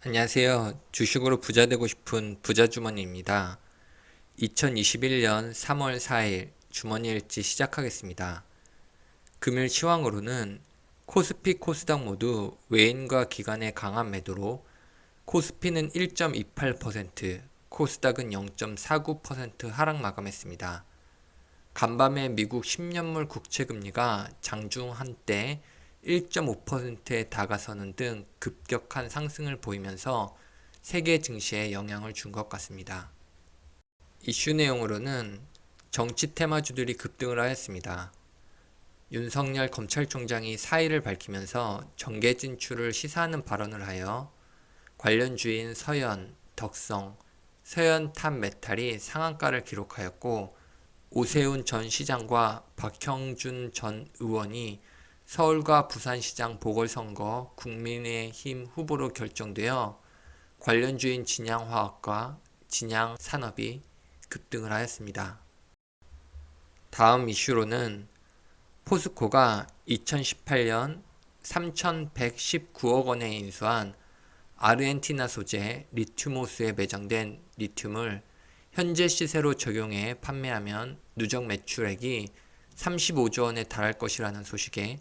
안녕하세요. 주식으로 부자 되고 싶은 부자 주머니입니다. 2021년 3월 4일 주머니 일지 시작하겠습니다. 금일 시황으로는 코스피 코스닥 모두 외인과 기관의 강한 매도로 코스피는 1.28%, 코스닥은 0.49% 하락 마감했습니다. 간밤에 미국 10년물 국채 금리가 장중 한때 1.5%에 다가서는 등 급격한 상승을 보이면서 세계 증시에 영향을 준 것 같습니다. 이슈 내용으로는 정치 테마주들이 급등을 하였습니다. 윤석열 검찰총장이 사의를 밝히면서 정계 진출을 시사하는 발언을 하여 관련 주인 서현, 덕성, 서현 탑 메탈이 상한가를 기록하였고 오세훈 전 시장과 박형준 전 의원이 서울과 부산시장 보궐선거 국민의힘 후보로 결정되어 관련주인 진양화학과 진양산업이 급등을 하였습니다. 다음 이슈로는 포스코가 2018년 3,119억 원에 인수한 아르헨티나 소재 리튬호수에 매장된 리튬을 현재 시세로 적용해 판매하면 누적 매출액이 35조 원에 달할 것이라는 소식에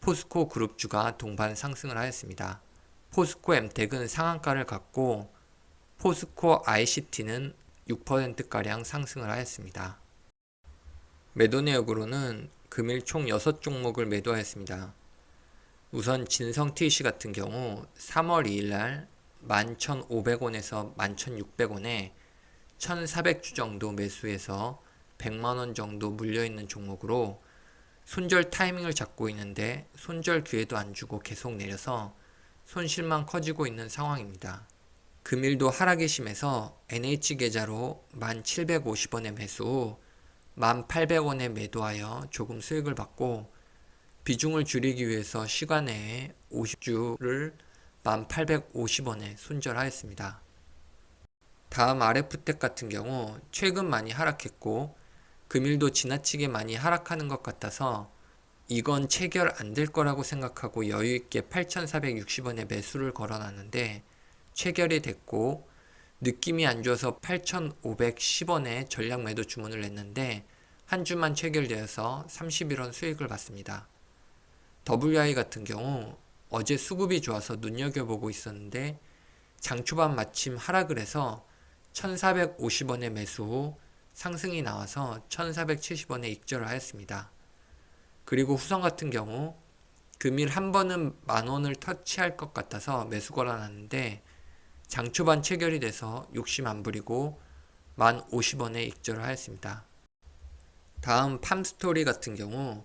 포스코 그룹주가 동반 상승을 하였습니다. 포스코 엠텍은 상한가를 갖고 포스코 ICT는 6%가량 상승을 하였습니다. 매도 내역으로는 금일 총 6종목을 매도하였습니다. 우선 진성 TC 같은 경우 3월 2일 날 11,500원에서 11,600원에 1,400주 정도 매수해서 100만원 정도 물려있는 종목으로 손절 타이밍을 잡고 있는데 손절 기회도 안 주고 계속 내려서 손실만 커지고 있는 상황입니다. 금일도 하락이 심해서 NH 계좌로 1,750원에 매수 후 1,800원에 매도하여 조금 수익을 받고 비중을 줄이기 위해서 시간 내에 50주를 1,850원에 손절하였습니다. 다음 RF텍 같은 경우 최근 많이 하락했고 금일도 지나치게 많이 하락하는 것 같아서 이건 체결 안 될 거라고 생각하고 여유있게 8,460원에 매수를 걸어놨는데 체결이 됐고 느낌이 안 좋아서 8,510원에 전략 매도 주문을 냈는데 한 주만 체결되어서 31원 수익을 받습니다. WI 같은 경우 어제 수급이 좋아서 눈여겨보고 있었는데 장 초반 마침 하락을 해서 1450원에 매수 후 상승이 나와서 1470원에 익절을 하였습니다. 그리고 후성 같은 경우 금일 한 번은 만 원을 터치할 것 같아서 매수 걸어놨는데 장 초반 체결이 돼서 욕심 안 부리고 만 50원에 익절을 하였습니다. 다음 팜스토리 같은 경우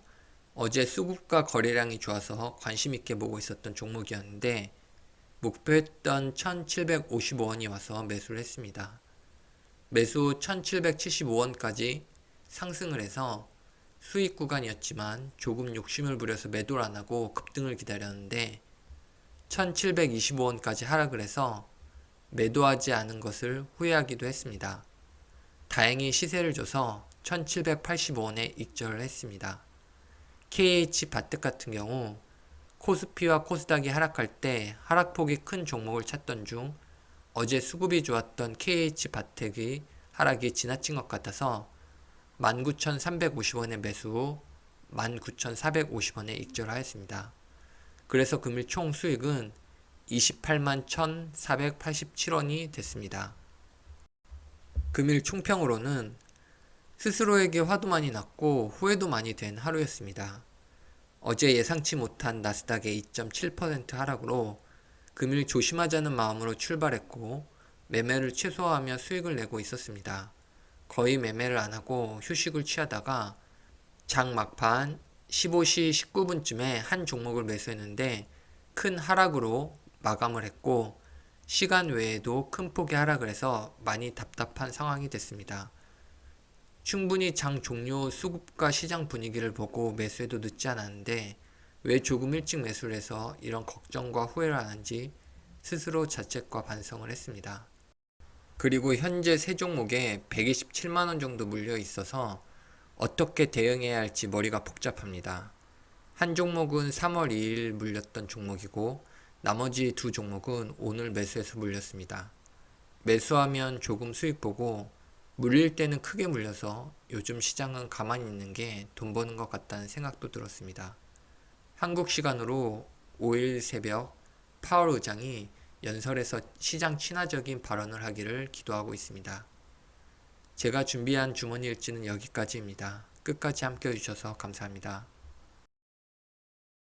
어제 수급과 거래량이 좋아서 관심 있게 보고 있었던 종목이었는데 목표했던 1755원이 와서 매수를 했습니다. 매수 1775원까지 상승을 해서 수익 구간이었지만 조금 욕심을 부려서 매도를 안 하고 급등을 기다렸는데 1725원까지 하락을 해서 매도하지 않은 것을 후회하기도 했습니다. 다행히 시세를 줘서 1785원에 익절을 했습니다. KH 바텍 같은 경우 코스피와 코스닥이 하락할 때 하락폭이 큰 종목을 찾던 중 어제 수급이 좋았던 KH 바텍의 하락이 지나친 것 같아서 19,350원에 매수 후 19,450원에 익절하였습니다. 그래서 금일 총 수익은 28만 1,487원이 됐습니다. 금일 총평으로는 스스로에게 화도 많이 났고 후회도 많이 된 하루였습니다. 어제 예상치 못한 나스닥의 2.7% 하락으로 금일 조심하자는 마음으로 출발했고 매매를 최소화하며 수익을 내고 있었습니다. 거의 매매를 안 하고 휴식을 취하다가 장 막판 15시 19분쯤에 한 종목을 매수했는데 큰 하락으로 마감을 했고 시간 외에도 큰 폭의 하락을 해서 많이 답답한 상황이 됐습니다. 충분히 장 종료 수급과 시장 분위기를 보고 매수해도 늦지 않았는데 왜 조금 일찍 매수를 해서 이런 걱정과 후회를 하는지 스스로 자책과 반성을 했습니다. 그리고 현재 세 종목에 127만원 정도 물려 있어서 어떻게 대응해야 할지 머리가 복잡합니다. 한 종목은 3월 2일 물렸던 종목이고 나머지 두 종목은 오늘 매수해서 물렸습니다. 매수하면 조금 수익 보고 물릴 때는 크게 물려서 요즘 시장은 가만히 있는 게 돈 버는 것 같다는 생각도 들었습니다. 한국 시간으로 5일 새벽 파월 의장이 연설에서 시장 친화적인 발언을 하기를 기도하고 있습니다. 제가 준비한 주머니 일지는 여기까지입니다. 끝까지 함께 해주셔서 감사합니다.